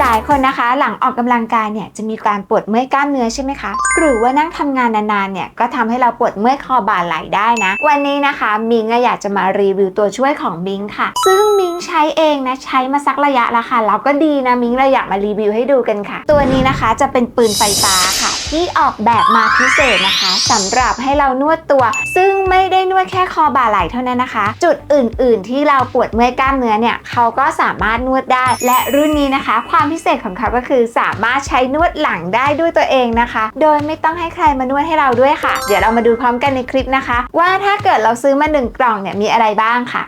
หลายคนนะคะ หลังออกกำลังกายเนี่ยจะมีการปวดเมื่อยกล้ามเนื้อใช่ไหมคะหรือว่านั่งทำงานนานๆเนี่ยก็ทำให้เราปวดเมื่อยคอบ่าไหล่ได้นะ วันนี้นะคะมิงอยากจะมารีวิวตัวช่วยของมิงค่ะ ซึ่งมิงใช้เองนะใช้มาสักระยะแล้วค่ะแล้วก็ดีนะมิงเลยอยากมารีวิวให้ดูกันค่ะ ตัวนี้นะคะจะเป็นปืนไฟฟ้าค่ะ ที่ออกแบบมาพิเศษนะคะสำหรับให้เรานวดตัว ซึ่งไม่ได้นวดแค่คอบ่าไหล่เท่านั้นนะคะ จุดอื่น ๆ ที่เราปวดเมื่อยกล้ามเนื้อเนี่ยเขาก็สามารถนวดได้ และรุ่นนี้นะคะ ความพิเศษของเขาก็คือสามารถใช้นวดหลังได้ด้วยตัวเองนะคะ โดยไม่ต้องให้ใครมานวดให้เราด้วยค่ะ เดี๋ยวเรามาดูพร้อมกันในคลิปนะคะ ว่าถ้าเกิดเราซื้อมาหนึ่งกล่องเนี่ยมีอะไรบ้างค่ะ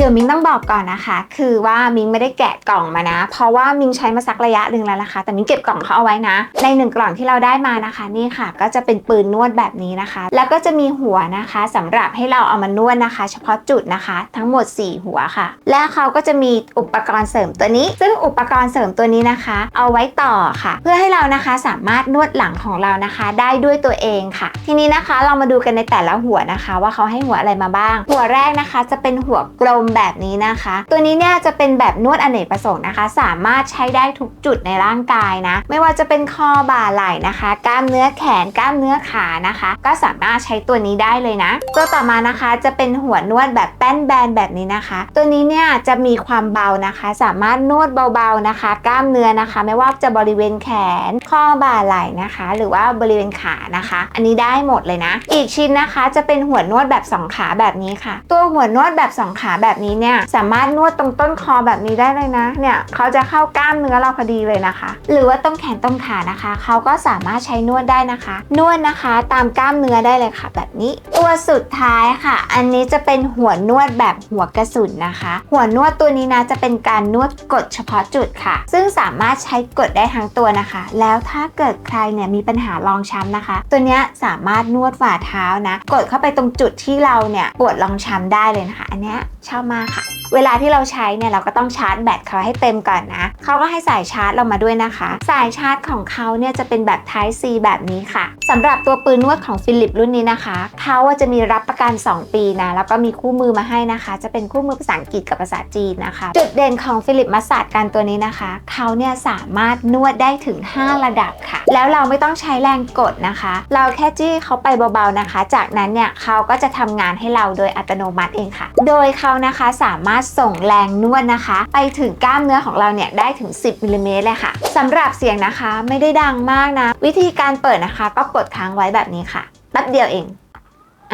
เดี๋ยวมิงต้องบอกก่อนนะคะ คือว่ามิงไม่ได้แกะกล่องมานะ เพราะว่ามิงใช้มาสักระยะหนึ่งแล้วนะคะ แต่มิงเก็บกล่องเขาเอาไว้นะ ในหนึ่งกล่องที่เราได้มานะคะ นี่ค่ะ ก็จะเป็นปืนนวดแบบนี้นะคะ แล้วก็จะมีหัวนะคะสำหรับให้เราเอามานวดนะคะ เฉพาะจุดนะคะ ทั้งหมด 4 หัวค่ะ และเขาก็จะมีอุปกรณ์เสริมตัวนี้ ซึ่งอุปกรณ์เสริมตัวนี้นะคะ เอาไว้ต่อค่ะ เพื่อให้เรานะคะสามารถนวดหลังของเรานะคะ ได้ด้วยตัวเองค่ะ ทีนี้นะคะเรามาดูกันในแต่ละหัวนะคะ ว่าเขาให้หัวอะไรมาบ้าง หัวแรกนะคะจะเป็นหัวกลมแบบนี้นะคะ ตัวนี้เนี่ยจะเป็นแบบนวดอเนกประสงค์นะคะ สามารถใช้ได้ทุกจุดในร่างกายนะ ไม่ว่าจะเป็นคอบ่าไหล่นะคะ กล้ามเนื้อแขนกล้ามเนื้อขานะคะ ก็สามารถใช้ตัวนี้ได้เลยนะ ตัวต่อมานะคะจะเป็นหัวนวดแบบแป้นแบนแบบนี้นะคะ ตัวนี้เนี่ยจะมีความเบานะคะ สามารถนวดเบาๆนะคะ กล้ามเนื้อนะคะ ไม่ว่าจะบริเวณแขนข้อบ่าไหล่นะคะ หรือว่าบริเวณขานะคะ อันนี้ได้หมดเลยนะ อีกชิ้นนะคะจะเป็นหัวนวดแบบสองขาแบบนี้ค่ะ ตัวหัวนวดแบบสองขาแบบนี้เนี่ยสามารถนวดตรงต้นคอแบบนี้ได้เลยนะ เนี่ยเขาจะเข้ากล้ามเนื้อเราพอดีเลยนะคะ หรือว่าต้นแขนต้นขานะคะ เขาก็สามารถใช้นวดได้นะคะ นวดนะคะตามกล้ามเนื้อได้เลยค่ะ แบบนี้ ตัวสุดท้ายค่ะ อันนี้จะเป็นหัวนวดแบบหัวกระสุนนะคะ หัวนวดตัวนี้นะจะเป็นการนวดกดเฉพาะจุดค่ะ ซึ่งสามารถใช้กดได้ทั้งตัวนะคะ แล้วถ้าเกิดใครเนี่ยมีปัญหารองช้ำนะคะ ตัวนี้สามารถนวดฝ่าเท้านะ กดเข้าไปตรงจุดที่เราเนี่ยปวดรองช้ำได้เลยนะคะ อันนี้ชอบมากค่ะ เวลาที่เราใช้เนี่ยเราก็ต้องชาร์จแบตเขาให้เต็มก่อนนะเขาก็ให้สายชาร์จเรามาด้วยนะคะ สายชาร์จของเขาเนี่ยจะเป็นแบบ Type C แบบนี้ค่ะสำหรับตัวปืนนวดของฟิลิปรุ่นนี้นะคะเขาจะมีรับประกัน 2 ปีนะแล้วก็มีคู่มือมาให้นะคะ จะเป็นคู่มือภาษาอังกฤษกับภาษาจีนนะคะ จุดเด่นของฟิลิปมาสาดกันตัวนี้นะคะเขาเนี่ยสามารถนวดได้ถึง 5 ระดับค่ะ แล้วเราไม่ต้องใช้แรงกดนะคะ เราแค่จี้เขาไปเบาๆนะคะ จากนั้นเนี่ยเขาก็จะทำงานให้เราโดยอัตโนมัติเองค่ะ โดยเขานะคะสามารถส่งแรงนวดนะคะ ไปถึงกล้ามเนื้อของเราเนี่ยได้ถึง 10มิลลิเมตรเลยค่ะสำหรับเสียงนะคะไม่ได้ดังมากนะ วิธีการเปิดนะคะ ก็กดค้างไว้แบบนี้ค่ะแป๊บเดียวเอง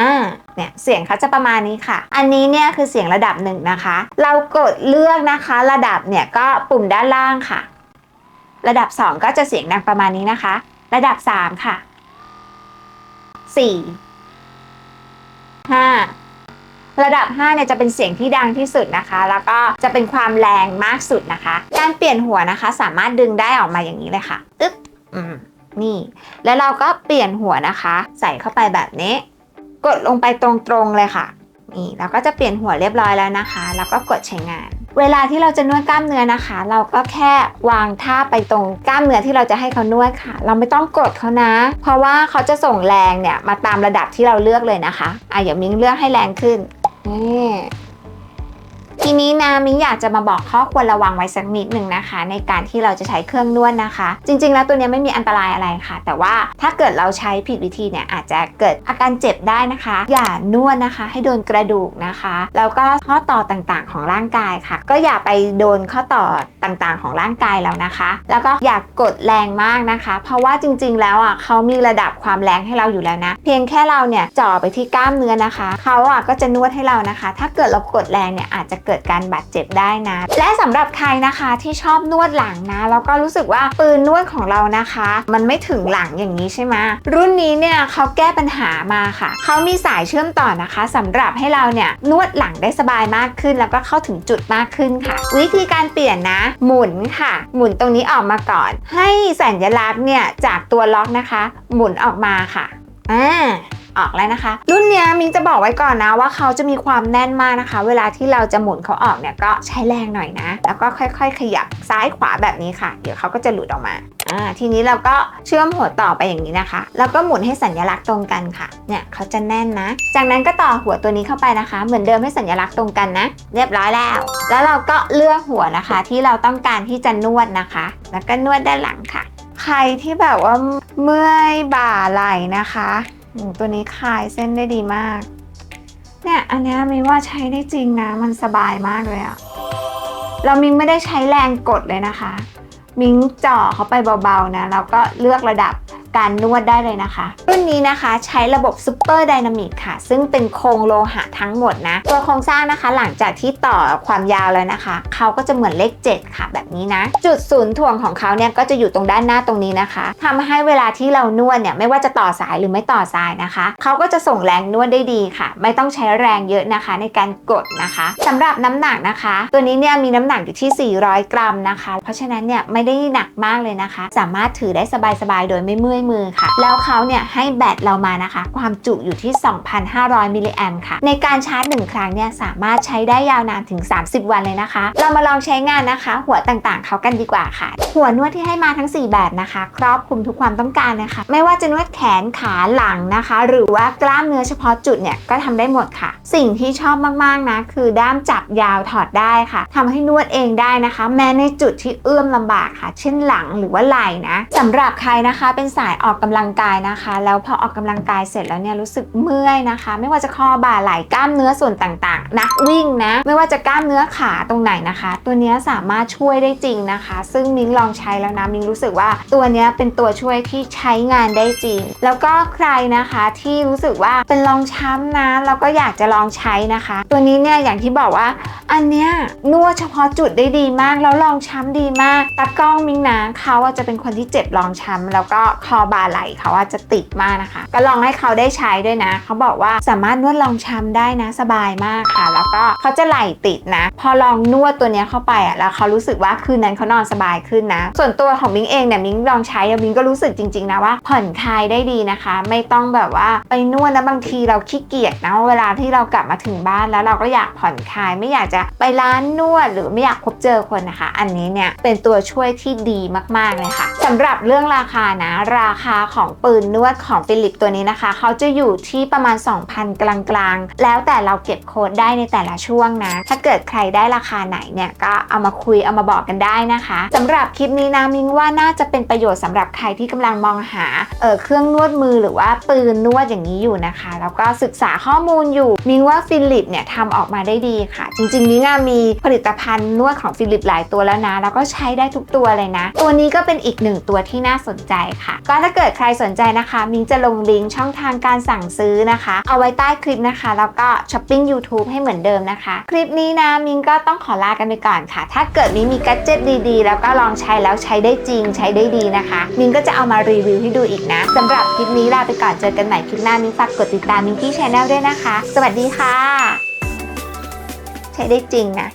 อ่าเนี่ยเสียงเขาจะประมาณนี้ค่ะ อันนี้เนี่ยคือเสียงระดับหนึ่งนะคะ เรากดเลือกนะคะ ระดับเนี่ยก็ปุ่มด้านล่างค่ะ ระดับ 2 ก็จะเสียงดังประมาณนี้นะคะ ระดับ 3 ค่ะ 4 5 ระดับ 5 เนี่ยจะเป็นเสียงที่ดังที่สุดนะคะ แล้วก็จะเป็นความแรงมากสุดนะคะ การเปลี่ยนหัวนะคะ สามารถดึงได้ออกมาอย่างนี้เลยค่ะอึ๊บอืมนี่ แล้วเราก็เปลี่ยนหัวนะคะ ใส่เข้าไปแบบนี้ กดลงไปตรงๆเลยค่ะ นี่เราก็จะเปลี่ยนหัวเรียบร้อยแล้วนะคะ แล้วก็กดใช้งาน เวลาที่เราจะนวดกล้ามเนื้อนะคะ เราก็แค่วางท่าไปตรงกล้ามเนื้อที่เราจะให้เขานวดค่ะ เราไม่ต้องกดเขานะ เพราะว่าเขาจะส่งแรงเนี่ยมาตามระดับที่เราเลือกเลยนะคะอะอย่ามิ้งเลือกให้แรงขึ้นนี่ ทีนี้นะมิ้งอยากจะมาบอกข้อควรระวังไว้สักนิดหนึ่งนะคะ ในการที่เราจะใช้เครื่องนวดนะคะ จริง ๆ แล้วตัวนี้ไม่มีอันตรายอะไรค่ะ แต่ว่าถ้าเกิดเราใช้ผิดวิธีเนี่ยอาจจะเกิดอาการเจ็บได้นะคะ อย่านวดนะคะ ให้โดนกระดูกนะคะแล้วก็ข้อต่อต่างๆ ของร่างกายค่ะ ก็อย่าไปโดนข้อต่อต่างๆ ของร่างกายเรานะคะ แล้วก็อย่ากกดแรงมากนะคะ เพราะว่าจริง ๆ แล้วอะเขามีระดับความแรงให้เราอยู่แล้วนะ เพียงแค่เราเนี่ยจ่อไปที่กล้ามเนื้อนะคะเขาอะก็จะนวดให้เรานะคะ ถ้าเกิดเรากดแรงเนี่ยอาจจะเกิดการบาดเจ็บได้นะ และสำหรับใครนะคะที่ชอบนวดหลังนะ แล้วก็รู้สึกว่าปืนนวดของเรานะคะ มันไม่ถึงหลังอย่างนี้ใช่ไหมรุ่นนี้เนี่ยเขาแก้ปัญหามาค่ะ เขามีสายเชื่อมต่อนะคะสำหรับให้เราเนี่ยนวดหลังได้สบายมากขึ้น แล้วก็เข้าถึงจุดมากขึ้นค่ะ วิธีการเปลี่ยนนะ หมุนค่ะ หมุนตรงนี้ออกมาก่อน ให้สัญลักษณ์เนี่ยจากตัวล็อกนะคะ หมุนออกมาค่ะอ่า ออกแล้วนะคะ รุ่นเนี้ยมิงจะบอกไว้ก่อนนะว่าเขาจะมีความแน่นมากนะคะ เวลาที่เราจะหมุนเขาออกเนี่ยก็ใช้แรงหน่อยนะ แล้วก็ค่อย ๆ ขยับซ้ายขวาแบบนี้ค่ะ เดี๋ยวเขาก็จะหลุดออกมาอ่าทีนี้เราก็เชื่อมหัวต่อไปอย่างนี้นะคะ แล้วก็หมุนให้สัญลักษณ์ตรงกันค่ะ เนี่ยเขาจะแน่นนะ จากนั้นก็ต่อหัวตัวนี้เข้าไปนะคะ เหมือนเดิมให้สัญลักษณ์ตรงกันนะ เรียบร้อยแล้ว แล้วเราก็เลือกหัวนะคะ ที่เราต้องการที่จะนวดนะคะ แล้วก็นวดด้านหลังค่ะ ใครที่แบบว่าเมื่อยบ่าไหล่นะคะ ตัวนี้คลายเส้นได้ดีมาก เนี่ยอันนี้มิว่าใช้ได้จริงนะ มันสบายมากเลยอะเรามิงไม่ได้ใช้แรงกดเลยนะคะ มิงจ่อเขาไปเบาๆนะแล้วก็เลือกระดับ การนวดได้เลยนะคะ รุ่นนี้นะคะใช้ระบบซูเปอร์ไดนามิกค่ะ ซึ่งเป็นโครงโลหะทั้งหมดนะ ตัวโครงสร้างนะคะ หลังจากที่ต่อความยาวแล้วนะคะ เขาก็จะเหมือนเลข 7 ค่ะ แบบนี้นะ จุดศูนย์ถ่วงของเขาเนี่ยก็จะอยู่ตรงด้านหน้าตรงนี้นะคะทำให้เวลาที่เรานวดเนี่ยไม่ว่าจะต่อสายหรือไม่ต่อสายนะคะ เขาก็จะส่งแรงนวดได้ดีค่ะ ไม่ต้องใช้แรงเยอะนะคะ ในการกดนะคะสำหรับน้ำหนักนะคะ ตัวนี้เนี่ยมีน้ำหนักอยู่ที่ 400 กรัมนะคะ เพราะฉะนั้นเนี่ยไม่ได้หนักมากเลยนะคะ สามารถถือได้สบายๆ โดยไม่เมื่อยมือค่ะ แล้วเขาเนี่ยให้แบตเรามานะคะ ความจุอยู่ที่ 2,500 มิลลิแอมค่ะ ในการชาร์จหนึ่งครั้งเนี่ยสามารถใช้ได้ยาวนานถึง 30 วันเลยนะคะ เรามาลองใช้งานนะคะ หัวต่างๆ เขากันดีกว่าค่ะ หัวนวดที่ให้มาทั้ง 4 แบบนะคะ ครอบคลุมทุกความต้องการนะคะ ไม่ว่าจะนวดแขนขาหลังนะคะ หรือว่ากล้ามเนื้อเฉพาะจุดเนี่ยก็ทำได้หมดค่ะ สิ่งที่ชอบมากๆนะคือด้ามจับยาวถอดได้ค่ะทำให้นวดเองได้นะคะ แม้ในจุดที่เอื้อมลำบากค่ะ เช่นหลังหรือว่าไหล่นะสำหรับใครนะคะเป็นสายออกกำลังกายนะคะ แล้วพอออกกำลังกายเสร็จแล้วเนี่ยรู้สึกเมื่อยนะคะ ไม่ว่าจะข้อบ่าไหล่กล้ามเนื้อส่วนต่างๆ นักวิ่งนะ ไม่ว่าจะกล้ามเนื้อขาตรงไหนนะคะ ตัวนี้สามารถช่วยได้จริงนะคะ ซึ่งมิ้งลองใช้แล้วนะมิ้งรู้สึกว่าตัวนี้เป็นตัวช่วยที่ใช้งานได้จริง แล้วก็ใครนะคะที่รู้สึกว่าเป็นรองช้ำนะแล้วก็อยากจะลองใช้นะคะ ตัวนี้เนี่ยอย่างที่บอกว่า อันเนี้ยนวดเฉพาะจุดได้ดีมากแล้วรองช้ำดีมากตากล้องมิงนะเขาจะเป็นคนที่เจ็บรองช้ำแล้วก็คออบ่าไหล่เขาอะจะติดมากนะคะ ก็ลองให้เขาได้ใช้ด้วยนะ เขาบอกว่าสามารถนวดรองช้ำได้นะสบายมากค่ะ แล้วก็เขาจะไหล่ติดนะ พอลองนวดตัวนี้เข้าไปอะแล้วเขารู้สึกว่าคืนนั้นเขานอนสบายขึ้นนะ ส่วนตัวของมิงเองเนี่ยมิงลองใช้แล้วมิงก็รู้สึกจริงๆนะว่าผ่อนคลายได้ดีนะคะ ไม่ต้องแบบว่าไปนวดแล้วบางทีเราขี้เกียจนะเวลาที่เรากลับมาถึงบ้านแล้วเราก็อยากผ่อนคลายไม่อยากจะไปร้านนวดหรือไม่อยากพบเจอคนนะคะ อันนี้เนี่ยเป็นตัวช่วยที่ดีมากๆเลยค่ะสำหรับเรื่องราคานะราราคาของปืนนวดของฟิลิปตัวนี้นะคะ เขาจะอยู่ที่ประมาณ 2,000 กลางๆ แล้วแต่เราเก็บโค้ดได้ในแต่ละช่วงนะ ถ้าเกิดใครได้ราคาไหนเนี่ยก็เอามาคุยเอามาบอกกันได้นะคะสำหรับคลิปนี้นะมิงว่าน่าจะเป็นประโยชน์สำหรับใครที่กำลังมองหาเออเครื่องนวดมือหรือว่าปืนนวดอย่างนี้อยู่นะคะ แล้วก็ศึกษาข้อมูลอยู่ มิงว่าฟิลิปเนี่ยทำออกมาได้ดีค่ะ จริงๆมิงมีผลิตภัณฑ์นวดของฟิลิปหลายตัวแล้วนะ แล้วก็ใช้ได้ทุกตัวเลยนะ ตัวนี้ก็เป็นอีกหนึ่งตัวที่น่าสนใจค่ะ ก็ถ้าเกิดใครสนใจนะคะ มิงจะลงลิงก์ช่องทางการสั่งซื้อนะคะ เอาไว้ใต้คลิปนะคะ แล้วก็ช้อปปิ้ง YouTube ให้เหมือนเดิมนะคะ คลิปนี้นะมิงก็ต้องขอลากันไปก่อนค่ะ ถ้าเกิดมิงมีกัจเจ็ตดี ๆ แล้วก็ลองใช้แล้วใช้ได้จริง ใช้ได้ดีนะคะ มิงก็จะเอามารีวิวให้ดูอีกนะสำหรับคลิปนี้ลาไปก่อนเจอกันใหม่คลิปหน้ามิงฝากกดติดตามมิงกี้ชาแนลด้วยนะคะ สวัสดีค่ะ ใช้ได้จริงนะ